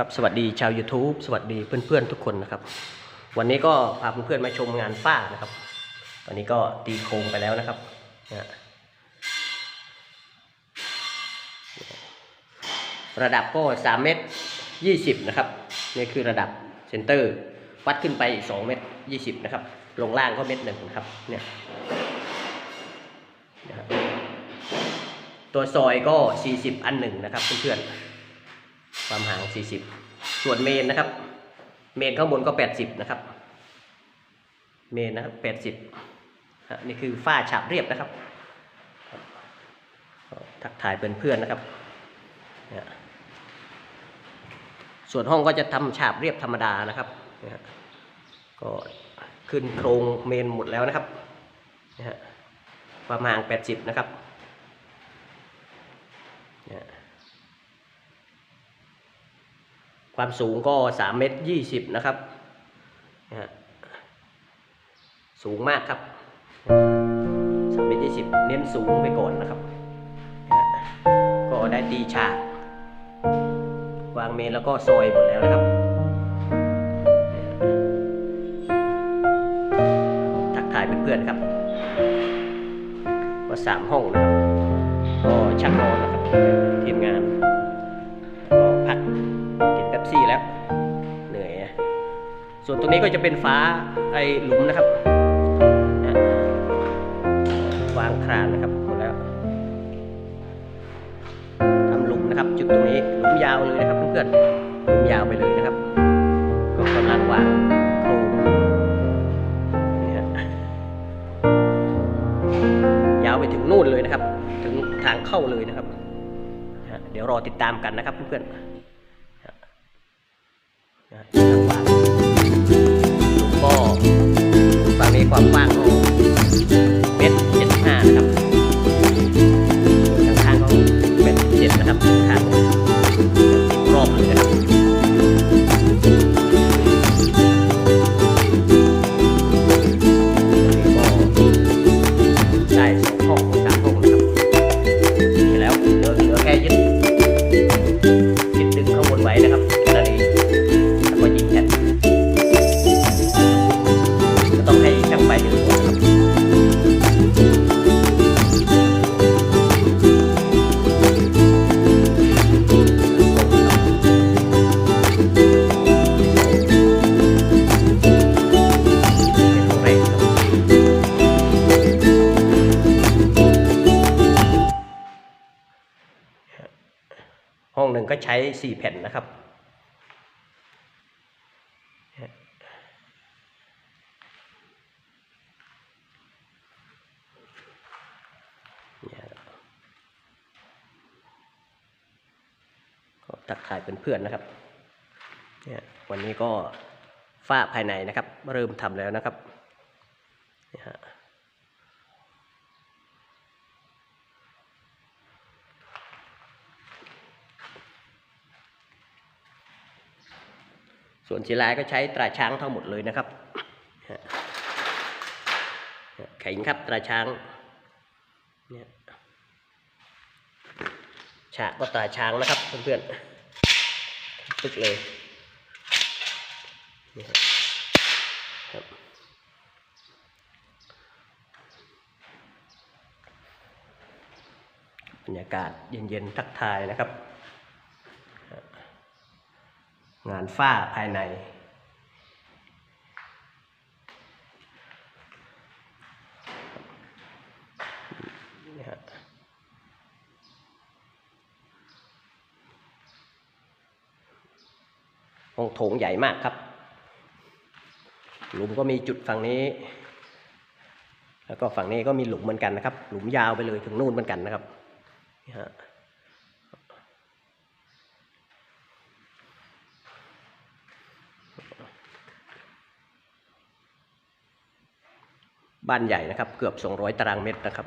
ครับสวัสดีชาว YouTube สวัสดีเพื่อนๆทุกคนนะครับ วันนี้ก็พาเพื่อนๆมาชมงานฝ้านะครับ ตอนนี้ก็ตีโครงไปแล้วนะครับนะระดับก็3เมตร20นะครับนี่คือระดับเซนเตอร์ วัดขึ้นไปอีก2เมตร20นะครับ ลงล่างก็เมตรหนึ่งนะครับเนี่ยตัวซอยก็ 40 อันหนึ่งนะครับเพื่อนๆ ความห่าง 40 ส่วนเมนนะครับ เมนข้างบนก็ 80 นะครับ เมนนะครับ 80นี่คือฝ้าฉาบเรียบนะครับถัก็ทักทายเพื่อนๆนะครับ ส่วนห้องก็จะทำฉาบเรียบธรรมดานะครับก็ขึ้นโครงเมนหมดแล้วนะครับนะฮะความห่าง80 นะครับเนี่ย ความสูงก็3เมตร20นะครับนะฮะสูงมากครับ3เมตร20เน้นสูงไปก่อนนะครับนะฮะก็ได้ตีฉากวางเมนแล้วก็ซอยหมดแล้วนะครับทักทายเพื่อนๆครับว่าสามห้องนะครับก็ชักนอนนะครับทีมงานก็พัก กินเป๊ปซี่แล้วเหนื่อยนะส่วนตรงนี้ก็จะเป็นฟ้าไอหลุมนะครับวางครานนะครับหมดแล้วทำหลุมนะครับ จุดตรงนี้หลุมยาวเลยนะครับเพื่อนๆหลุมยาวไปเลยนะครับ ก็กำลังวางโครงนี่ฮะยาวไปถึงนู่นเลยนะครับ ถึงทางเข้าเลยนะครับ เดี๋ยวรอติดตามกันนะครับเพื่อนๆ นะก็ฝั่งนี้ความกว้างก็เม นึ่งก็ใช้สี่แผ่นนะครับเนี่ยก็ทักทายเพื่อนๆนะครับ เนี่ยวันนี้ก็ฝ้าภายในนะครับ เริ่มทำแล้วนะครับเนี่ย ส่วนศิลาก็ใช้ตราช้างทั้งหมดเลยนะครับแข็งครับตราช้างเนี่ยฉากก็ตราช้างนะครับเพื่อนๆตึกเลยครับบรรยากาศเย็นๆทักทายนะครับ งานฝ้าภายใน ห้องโถงใหญ่มากครับ หลุมก็มีจุดฝั่งนี้ แล้วก็ฝั่งนี้ก็มีหลุมเหมือนกันนะครับ หลุมยาวไปเลยถึงนู่นเหมือนกันนะครับนี่ฮะ บ้านใหญ่นะครับ เกือบ 200 ตารางเมตรนะครับ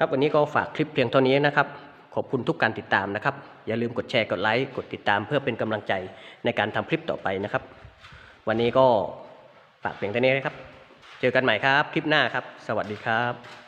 ครับวันนี้ก็ฝากคลิปเพียงเท่านี้นะครับ ขอบคุณทุกการติดตามนะครับ อย่าลืมกดแชร์กดไลค์กดติดตามเพื่อเป็นกำลังใจในการทำคลิปต่อไปนะครับ วันนี้ก็ฝากเพียงเท่านี้นะครับ เจอกันใหม่ครับ คลิปหน้าครับ สวัสดีครับ